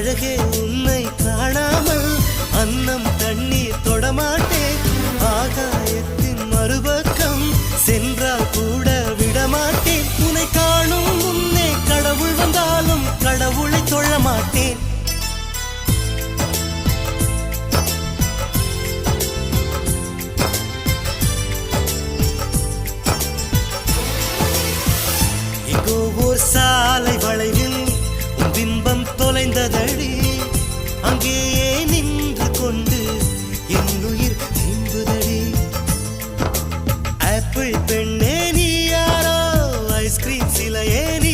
அழகே உன்னை காணாமல் அன்னம் தண்ணீர் தொடமாட்டேன் ஆகாயத்தின் மறுபக்கம் சென்றால் கூட விடமாட்டேன். உன்னை காணும் முன்னே கடவுள் வந்தாலும் கடவுளை தொழ மாட்டேன் சாலை சேர்ந்ததடி அங்கேயே நின்று கொண்டு என்னுயிர் நீம்புதடி ஆப்பிள் பெண்ணே நீ யாரோ? ஐஸ்கிரீம் சிலையே நீ